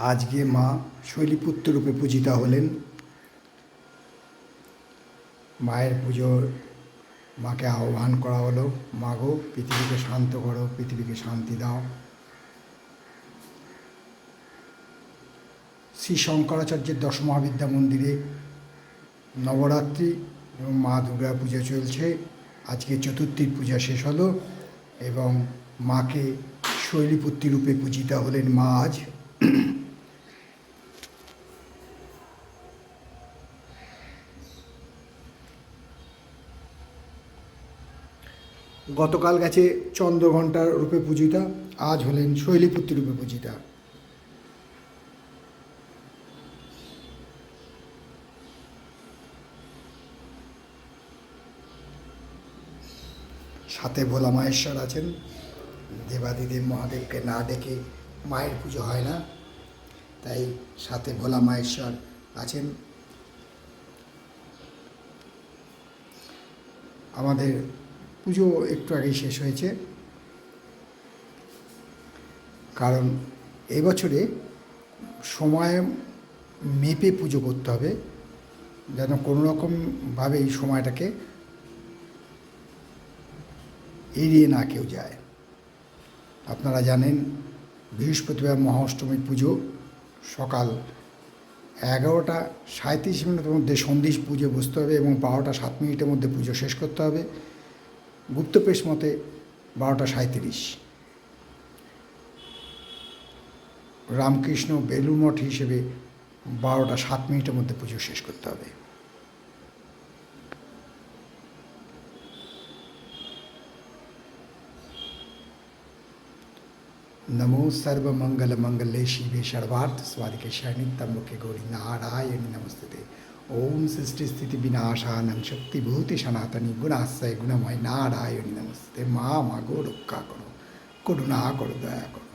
আজকে মা শৈলীপুত্র রূপে পূজিতা হলেন। মায়ের পুজোর মাকে আহ্বান করা হলো, মাগো, পৃথিবীকে শান্ত করো, পৃথিবীকে শান্তি দাও। শ্রী শঙ্করাচার্যের দশমহাবিদ্যা মন্দিরে নবরাত্রি এবং মা দুর্গা পূজা চলছে। আজকে চতুর্থীর পূজা শেষ হলো এবং মাকে শৈলীপুত্রী রূপে পূজিতা হলেন মা আজ। গতকাল গেছে চন্দ্রঘণ্টার রূপে পূজিতা, আজ হলেন শৈলীপুত্রী রূপে পূজিতা। সাথে ভোলা মাহেশ্বর আছেন। দেবাদিদেব মহাদেবকে না ডেকে মায়ের পুজো হয় না। তাই সাথে ভোলা মাহেশ্বর আছেন। আমাদের পুজো একটু আগেই শেষ হয়েছে। কারণ এবছরে সময় মেপে পুজো করতে হবে, যেন কোনো রকমভাবে এই সময়টাকে এড়িয়ে না কেউ যায়। আপনারা জানেন, বৃহস্পতিবার মহাষ্টমীর পুজো, সকাল এগারোটা সাঁত্রিশ মিনিটের মধ্যে সন্দেশ পুজো বসতে হবে এবং বারোটা সাত মিনিটের মধ্যে পুজো শেষ করতে হবে। গুপ্তপ্রেস মতে বারোটা সাঁত্রিশ রামকৃষ্ণ বেলুর মঠ হিসেবে বারোটা সাত মিনিটের মধ্যে পুজো শেষ করতে হবে नमो सर्वमंगल मंगले शिवे सर्वार्थ स्वादिके शरणि तम्बके गौरी नारायणी नमस्ते ওম সৃষ্টি স্থিতি বিনাশানং শক্তিভূতি সনাতনী গুণাশ্রয় গুণময় নারায়ণী নমস্তে মা মা গো রক্ষা করো করুণা করো দয়া করো